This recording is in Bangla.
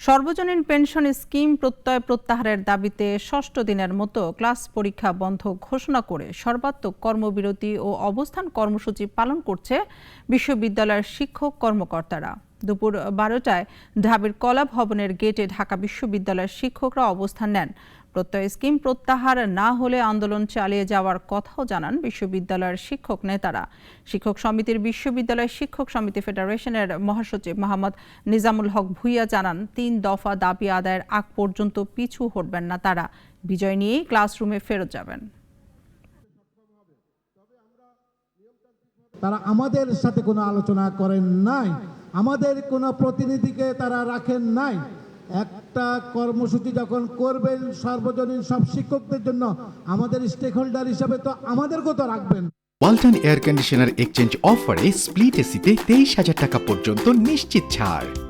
সর্বজনীন পেনশন স্কিম প্রত্যয় প্রত্যাহারের দাবিতে ষষ্ঠ দিনের মতো ক্লাস পরীক্ষা বন্ধ ঘোষণা করে সর্বাত্মক কর্মবিরতি ও অবস্থান কর্মসূচি পালন করছে বিশ্ববিদ্যালয়ের শিক্ষক কর্মকর্তারা। দুপুর বারোটায় ঢাবির কলা ভবনের গেটে ঢাকা বিশ্ববিদ্যালয়ের শিক্ষকরা অবস্থান নেন। প্রত্যয় স্কিম প্রত্যাহার না হলে আন্দোলন চালিয়ে যাওয়ার কথাও জানান বিশ্ববিদ্যালয়ের শিক্ষক নেতারা। শিক্ষক সমিতির বিশ্ববিদ্যালয় শিক্ষক সমিতি ফেডারেশনের মহাসচিব মোহাম্মদ নিজামুল হক ভুইয়া জানান, তিন দফা দাবি আদায়ের আগ পর্যন্ত পিছু হটবেন না তারা। বিজয় নিয়েই ক্লাসরুমে ফেরত যাবেন। তারা আমাদের সাথে কোনো আলোচনা করেন নাই। আমাদের কোনো প্রতিনিধিকে তারা রাখেন নাই। একটা কর্মসূচি যখন করবেন সর্বজনীন সব শিক্ষকদের জন্য, আমাদের স্টেক হোল্ডার হিসাবে তো আমাদেরকেও তো রাখবেন? ওয়ালটন এয়ার কন্ডিশনার এক্সচেঞ্জ অফারে স্প্লিট এসিতে তেইশ হাজার টাকা পর্যন্ত নিশ্চিত ছাড়।